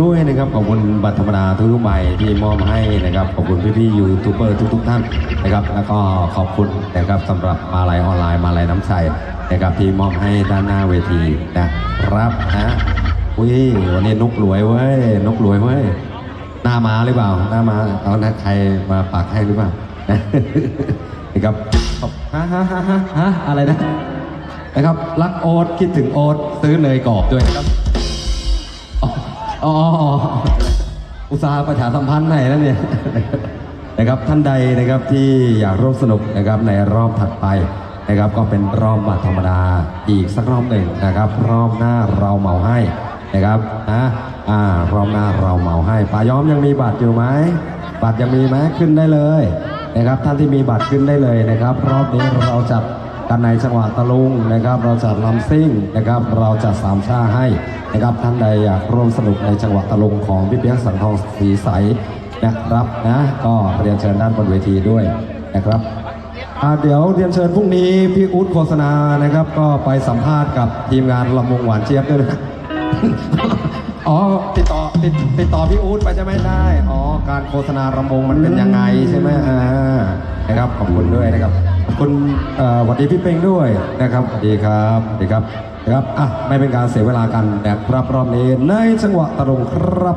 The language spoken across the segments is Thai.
ด้วยนะครับขอบคุณบัตรธรรมดาทุกๆใบที่มอบให้นะครับขอบคุณพี่ๆยูทูบเบอร์ทุก ๆ ท่านนะครับ แล้วก็ขอบคุณนะครับสำหรับมาลัยออนไลน์มาลัยน้ำใจนะครับที่มอบให้ด้านหน้าเวทีนะครับนะอุ้ยวันนี้นกรวยเว้ยนกรวยเว้ยหน้ามาหรือเปล่าหน้ามาเอานะใครมาปักให้หรือเปล่านะครับขอบฮะฮะฮะฮะอะไรนะนะครับรักโอ๊ตคิดถึงโอ๊ตซื้อเนยกรอบด้วยครับ อ๋อ อุตสาห์ประชาสัมพันธ์ไหนแล้วเนี่ย นะครับท่านใดนะครับที่อยากร่วมสนุกนะครับในรอบถัดไปนะครับ ก็เป็นรอบบัตรธรรมดาอีกสักรอบหนึ่งนะครับ รอบหน้าเราเหมาให้นะครับนะอ่ารอบหน้าเราเหมาให้ป่าย้อมยังมีบัตรอยู่ไหมบัตรยังมีไหมขึ้นได้เลยนะครับ ท่านที่มีบัตรขึ้นได้เลยนะครับ รอบนี้เราจั ดกันในจังหวัดตะลุงนะครับ เราจัดลำซิ่งนะครับ เราจัดสามชาให้นะครับท่านใดอยากร่วมสนุกในจังหวัดตะลุงของพี่เปียกสังทองสีใสนะครับนะก็เรียนเชิญด้านบนเวทีด้วยนะครับเดี๋ยวเรียนเชิญพรุ่งนี้พี่อุ๊ดโฆษณานะครับ ก็ไปสัมภาษณ์กับทีมงานลำวงหวานเจี๊ยบด้วยนะอ๋อติดต่อติดติดต่อพี่อู๊ดไปใช่ไหมได้ อ๋อ การโฆษณารำวงมันเป็นยังไงใช่ไหมอ่านะครับ ขอบคุณด้วยนะครับ คุณสวัสดีพี่เป้งด้วยนะครับสวัสดีครับสวัสดีครับนะครับอะไม่เป็นการเสียเวลากันนะครับรอบนี้ในจังหวะตะลงครับ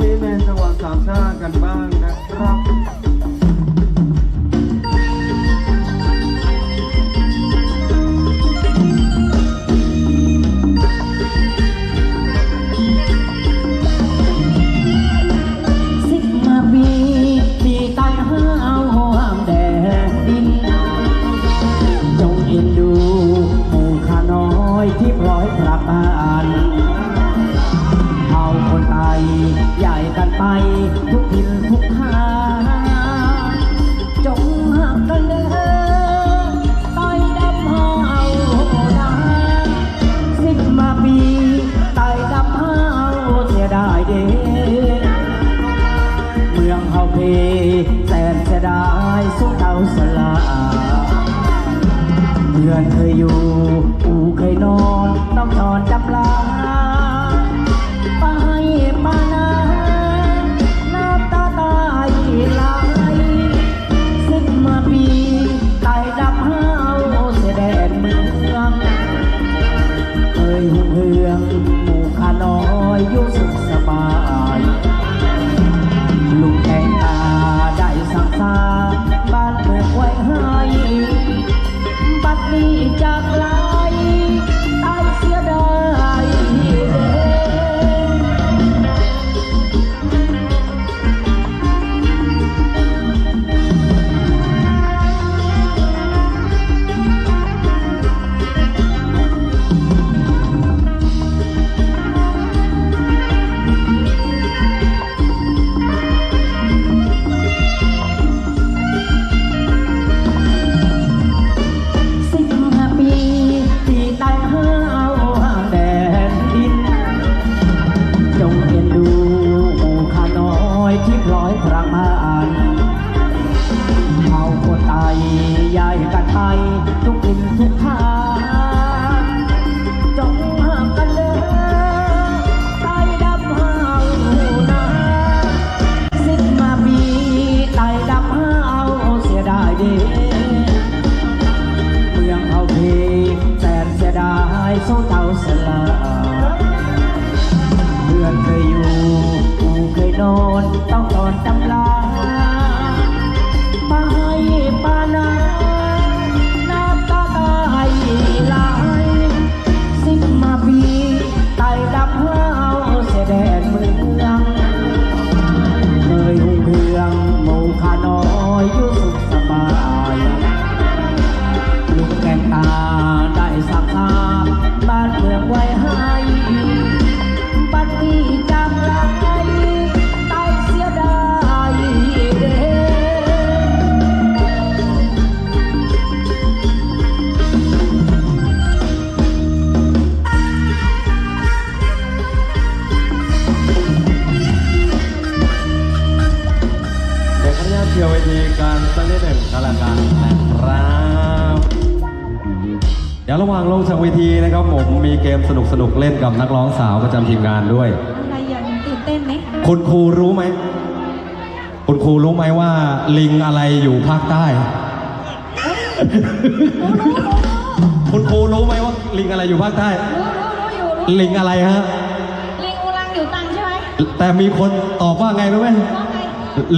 มิตรในจังหวัดสามชาติกันบ้างนะครับ ปีตายดำเฮาเสียดายเด้เมืองเฮาเพแสนเสียดายสุดเอาสลาเพื่อนเคยอยู่อูเคยนอน ต้องนอนจำลา เทีนะครับผมมีเกมสนุกสนุกๆเล่นกับนักร้องสาวประจำทีมงานด้วย อะไรอย่างตื่นเต้นไหมคุณครูรู้ไหม คุณครูรู้ไหมว่าลิงอะไรอยู่ภาคใต้คุณครูรู้ไหมว่าลิงอะไรอยู่ภาคใต้ รู้รู้รู้อยู่รู้ลิงอะไรฮะ ลิงอุลังอยู่ตังใช่ไหมแต่มีคนตอบว่าไงรู้ไหม ว่าไง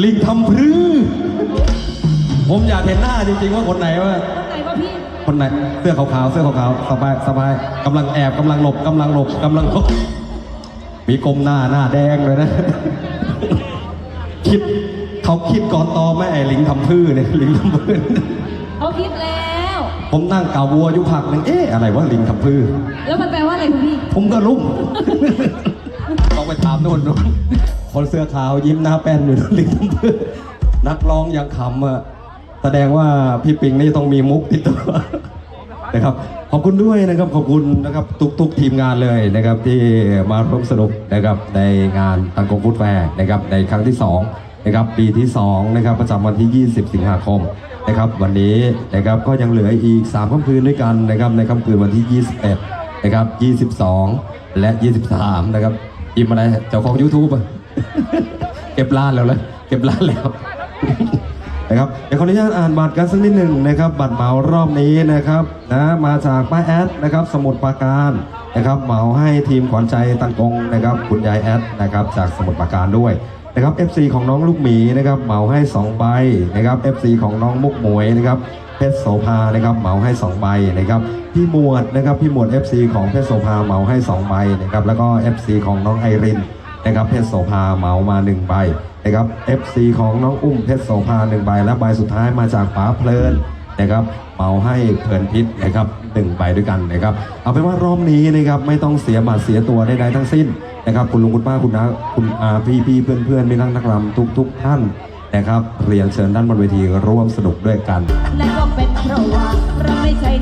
ลิงทำพรือ ผมอยากเห็นหน้าจริงๆว่าคนไหนว่าว่าไงว่าพี่ คนไหนเสื้อขาวๆเสื้อขาวๆสบายสบายกำลังแอบกำลังหลบกำลังหลบกำลังหลบมีกลมหน้าหน้าแดงเลยนะ คิดเขาคิดก่อนตอบไหมไอ้ลิงทำพื้เนี่ยลิงทำพื้เขาคิดแล้ว ผมนั่งเกาวัวอยู่พักหนึ่งเอ๊ะอะไรวะลิงทำพื้แล้วมันแปลว่าอะไรคุณพี่ ผมก็รุ่งต้องไปถามโน่นนู่นคนเสื้อขาวยิ้มหน้าแป้นอยู่ลิงทำพื้นักร้องยังขำอะ แสดงว่าพี่ปิงนี่ต้องมีมุกติดตัวนะครับขอบคุณด้วยนะครับขอบคุณนะครับทุกๆทีมงานเลยนะครับที่มาร่วมสนุกนะครับในงานตังกงฟุตแฟร์นะครับในครั้งที่2นะครับปีที่2นะครับประจำวันที่ 20 สิงหาคมนะครับวันนี้นะครับก็ยังเหลืออีก 3ค่ำคืนด้วยกันนะครับในค่ำคืนวันที่ 21นะครับ22 และ 23นะครับอิมอะไรเจ้าของ YouTube อะเก็บล้านแล้วเลยเก็บล้านแล้ว นะครับเดี๋ยวขออนุญาตอ่านบัตรกันสักนิดหนึ่งนะครับบัตรเหมารอบนี้นะครับนะมาจากป้าแอดนะครับสมุทรปราการนะครับเหมาให้ทีมขวัญใจตังกงนะครับคุณยายแอดนะครับจากสมุทรปราการด้วยนะครับ FC ของน้องลูกหมีนะครับเหมาให้ 2 ใบนะครับ FC ของน้องมุกหมวยนะครับเพชรโสภานะครับเหมาให้ 2 ใบนะครับพี่หมวดนะครับพี่หมวด FC ของเพชรโสภาเหมาให้ 2 ใบนะครับแล้วก็ FC ของน้องไอรินนะครับเพชรโสภาเหมามา 1 ใบ นะครับ FC ของน้องอุ้มเพชรโสภาหนึ่งใบและใบสุดท้ายมาจากป้าเพลินนะครับเป่าให้เพลินพิษนะครับหนึ่งใบด้วยกันนะครับเอาเป็นว่ารอบนี้นะครับไม่ต้องเสียบาดเสียตัวใดๆทั้งสิ้นนะครับคุณลุงคุณป้าคุณนะคุณอาพี่พี่เพื่อนเพื่อนไม่นั่งนักรำทุกทุกท่านนะครับเรียนเชิญด้านบนเวทีร่วมสนุกด้วยกัน และก็เป็นเพราะว่าเราไม่ใช่